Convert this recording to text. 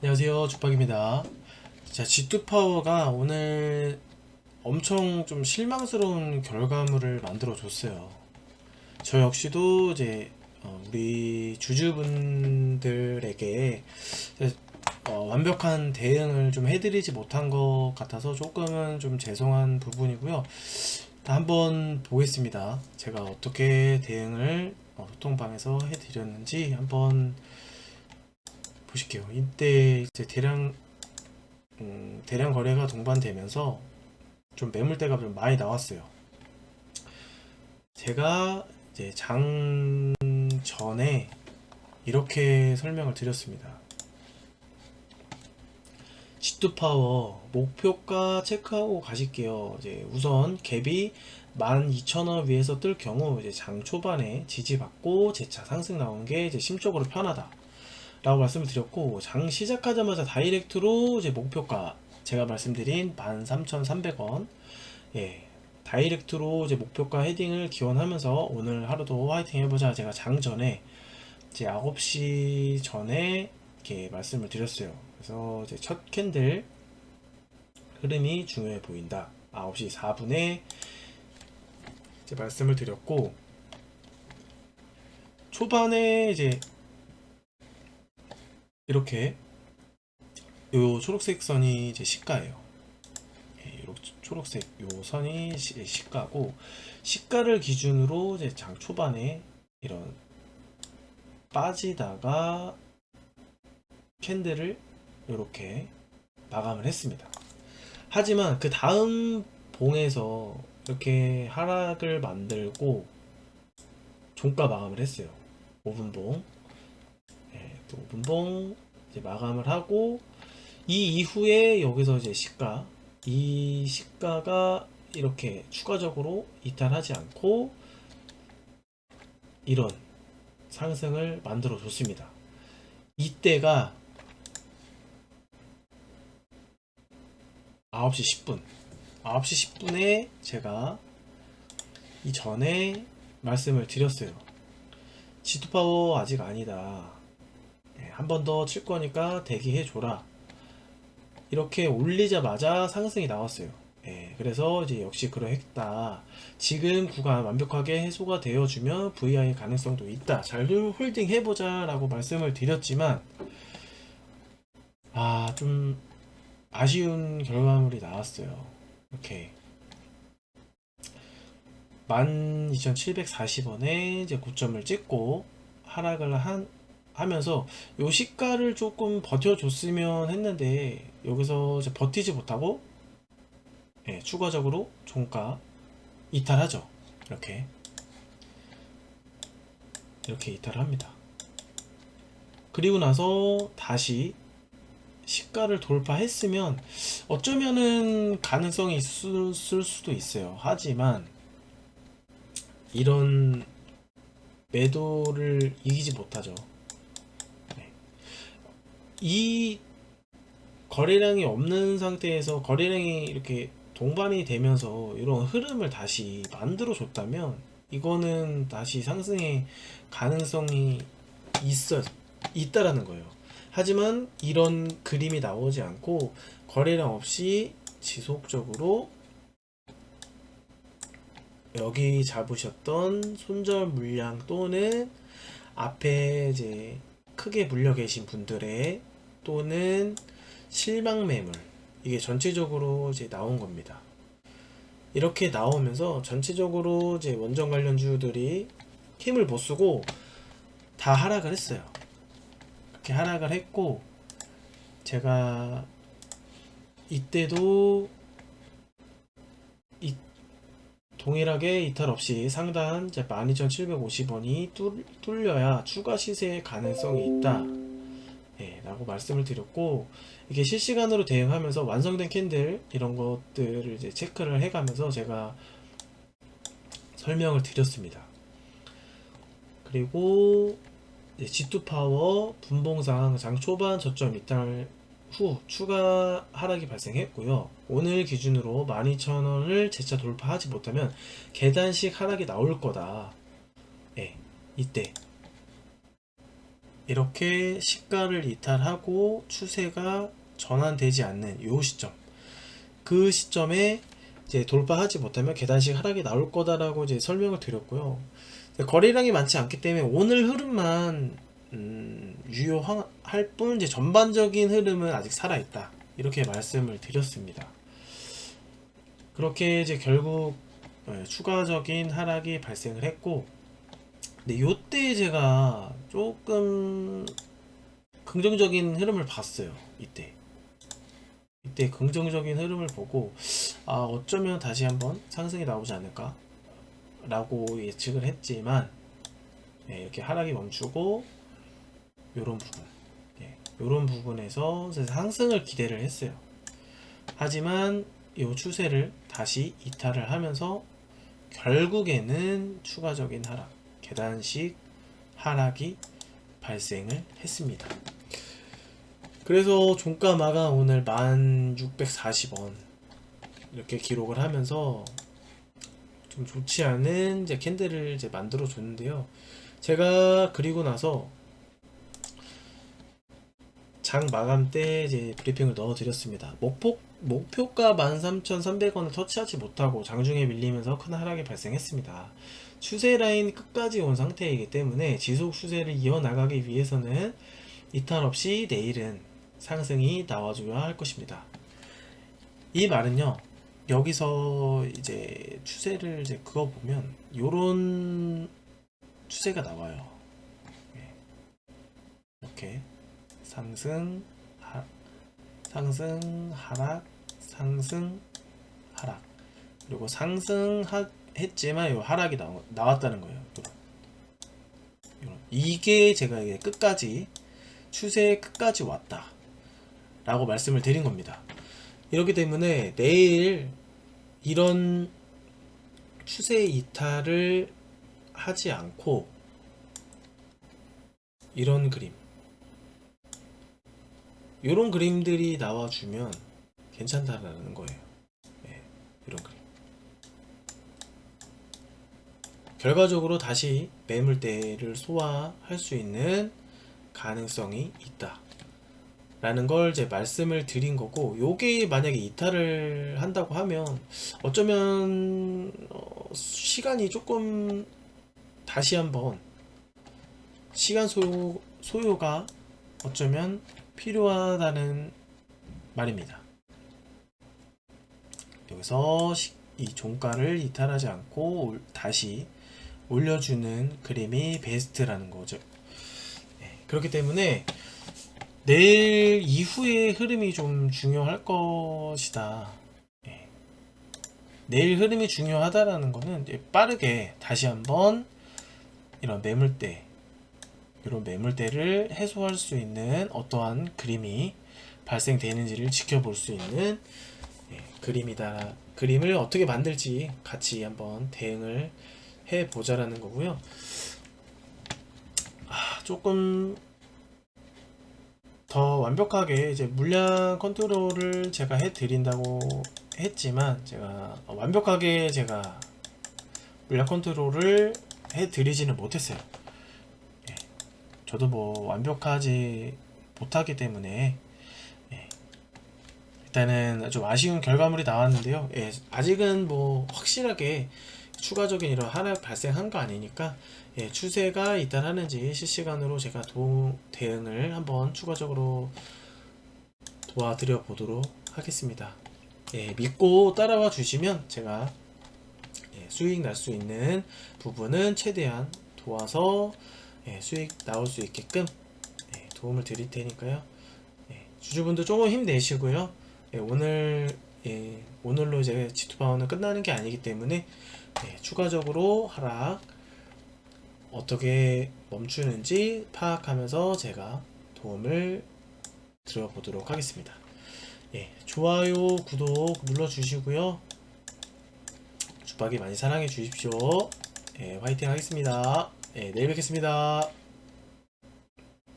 안녕하세요. 주박입니다. 자, G2파워가 오늘 엄청 좀 실망스러운 결과물을 만들어 줬어요. 저 역시도 이제 어, 우리 주주분들에게 어, 완벽한 대응을 좀 해드리지 못한 것 같아서 조금은 좀 죄송한 부분이고요. 한번 보겠습니다. 제가 어떻게 대응을 어, 소통방에서 해드렸는지 한번 보실게요. 이때 이제 대량 음, 대량 거래가 동반되면서 좀 매물대가 좀 많이 나왔어요. 제가 이제 장 전에 이렇게 설명을 드렸습니다. 시투 파워 목표가 체크하고 가실게요. 이제 우선 갭이 12,000원 위에서 뜰 경우 이제 장 초반에 지지받고 재차 상승 나온 게 이제 심적으로 편하다. 라고 말씀을 드렸고 장 시작하자마자 다이렉트로 이제 목표가 제가 말씀드린 13,300원. 예 다이렉트로 이제 목표가 헤딩을 기원하면서 오늘 하루도 화이팅 해보자 제가 장 전에 이제 9시 전에 이렇게 말씀을 드렸어요. 그래서 이제 첫 캔들 흐름이 중요해 보인다. 9시 4분에 이제 말씀을 드렸고 초반에 이제 이렇게 요 초록색 선이 이제 시가예요. 예, 요 초록색 요 선이 시, 시가고 시가를 기준으로 이제 장 초반에 이런 빠지다가 캔들을 이렇게 마감을 했습니다. 하지만 그 다음 봉에서 이렇게 하락을 만들고 종가 마감을 했어요. 5분봉. 예, 또 5분봉 이제 마감을 하고 이 이후에 여기서 이제 시가 이 시가가 이렇게 추가적으로 이탈하지 않고 이런 상승을 만들어 줬습니다. 이때가 9시 10분 9시 10분에 제가 이전에 말씀을 드렸어요. 지투파워 아직 아니다. 한 번 더 칠 거니까 대기해 줘라. 이렇게 올리자마자 상승이 나왔어요. 예, 그래서 이제 역시 그러했다. 지금 구간 완벽하게 해소가 되어주면 VI 가능성도 있다. 잘 홀딩 해보자라고 말씀을 드렸지만, 아, 좀 아쉬운 결과물이 나왔어요. 이렇게 12,740원에 이제 고점을 찍고 하락을 한 하면서 요 시가를 조금 버텨줬으면 했는데 여기서 버티지 못하고 예, 추가적으로 종가 이탈하죠. 이렇게 이렇게 이탈을 합니다. 그리고 나서 다시 시가를 돌파했으면 어쩌면은 가능성이 있을 수도 있어요. 하지만 이런 매도를 이기지 못하죠. 네. 이 거래량이 없는 상태에서 거래량이 이렇게 동반이 되면서 이런 흐름을 다시 만들어 줬다면 이거는 다시 상승의 가능성이 있어 있다라는 거예요. 하지만 이런 그림이 나오지 않고 거래량 없이 지속적으로 여기 잡으셨던 손절 물량 또는 앞에 이제 크게 물려 계신 분들의 또는 실망 매물 이게 전체적으로 이제 나온 겁니다. 이렇게 나오면서 전체적으로 이제 원전 관련주들이 힘을 못 쓰고 다 하락을 했어요. 이렇게 하락을 했고 제가 이때도 이 동일하게 이탈 없이 상단 12,750원이 뚫려야 추가 시세의 가능성이 있다. 예, 라고 말씀을 드렸고 이게 실시간으로 대응하면서 완성된 캔들 이런 것들을 이제 체크를 해가면서 제가 설명을 드렸습니다. 그리고 G2 파워 분봉상 장 초반 저점 이탈 후 추가 하락이 발생했고요. 오늘 기준으로 12,000원을 재차 돌파하지 못하면 계단식 하락이 나올 거다. 예, 이때 이렇게 시가를 이탈하고 추세가 전환되지 않는 요 시점 그 시점에 이제 돌파하지 못하면 계단식 하락이 나올 거다라고 이제 설명을 드렸고요. 거래량이 많지 않기 때문에 오늘 흐름만 음, 유효할 뿐 이제 전반적인 흐름은 아직 살아 있다. 이렇게 말씀을 드렸습니다. 그렇게 이제 결국 예, 추가적인 하락이 발생을 했고 근데 요때 제가 조금 긍정적인 흐름을 봤어요 이때. 이때 긍정적인 흐름을 보고 아 어쩌면 다시 한번 상승이 나오지 않을까? 라고 예측을 했지만 예, 이렇게 하락이 멈추고 요런 부분. 예, 요런 부분에서 상승을 기대를 했어요. 하지만 이 추세를 다시 이탈을 하면서 결국에는 추가적인 하락 계단식 하락이 발생을 했습니다. 그래서 종가 마감 오늘 1640원 이렇게 기록을 하면서 좀 좋지 않은 이제 캔들을 이제 만들어 줬는데요. 제가 그리고 나서 장 마감 때 이제 브리핑을 넣어 드렸습니다. 목표 목표가 13,300원을 터치하지 못하고 장중에 밀리면서 큰 하락이 발생했습니다. 추세 라인 끝까지 온 상태이기 때문에 지속 추세를 이어나가기 위해서는 이탈 없이 내일은 상승이 나와줘야 할 것입니다. 이 말은요, 여기서 이제 추세를 이제 그어 보면 요런 추세가 나와요. 예. 이렇게 상승, 하, 상승, 하락, 상승, 하락. 그리고 상승했지만 요 하락이 나, 나왔다는 거예요. 이게 제가 이게 끝까지 추세의 끝까지 왔다. 라고 말씀을 드린 겁니다. 이렇기 때문에 내일 이런 추세 이탈을 하지 않고 이런 그림 이런 그림들이 나와주면 괜찮다라는 거예요. 네, 이런 그림. 결과적으로 다시 매물대를 소화할 수 있는 가능성이 있다. 라는 걸 이제 말씀을 드린 거고 요게 만약에 이탈을 한다고 하면 어쩌면 어, 시간이 조금 다시 한번 시간 소요, 소요가 어쩌면 필요하다는 말입니다. 여기서 이 종가를 이탈하지 않고 다시 올려주는 그림이 베스트라는 거죠. 네, 그렇기 때문에 내일 이후의 흐름이 좀 중요할 것이다. 예. 내일 흐름이 중요하다라는 거는 빠르게 다시 한번 이런 매물대, 이런 매물대를 해소할 수 있는 어떠한 그림이 발생되는지를 지켜볼 수 있는 예, 그림이다. 그림을 어떻게 만들지 같이 한번 대응을 해 보자라는 거고요. 아, 조금 더 완벽하게 이제 물량 컨트롤을 제가 해 드린다고 했지만 제가 완벽하게 제가 물량 컨트롤을 해 드리지는 못했어요. 예. 저도 뭐 완벽하지 못하기 때문에 예. 일단은 좀 아쉬운 결과물이 나왔는데요. 예. 아직은 뭐 확실하게 추가적인 이런 하락 발생한 거 아니니까 예, 추세가 이탈하는지 실시간으로 제가 도, 대응을 한번 추가적으로 도와드려 보도록 하겠습니다. 예, 믿고 따라와 주시면 제가 예, 수익 날 수 있는 부분은 최대한 도와서 예, 수익 나올 수 있게끔 예, 도움을 드릴 테니까요. 예, 주주분들 조금 힘내시고요. 예, 오늘 예, 오늘로 이제 G2파워는 끝나는 게 아니기 때문에 예, 추가적으로 하락 어떻게 멈추는지 파악하면서 제가 도움을 드려보도록 하겠습니다. 예, 좋아요, 구독 눌러주시고요. 주박이 많이 사랑해 주십시오. 예, 화이팅 하겠습니다. 예, 내일 뵙겠습니다.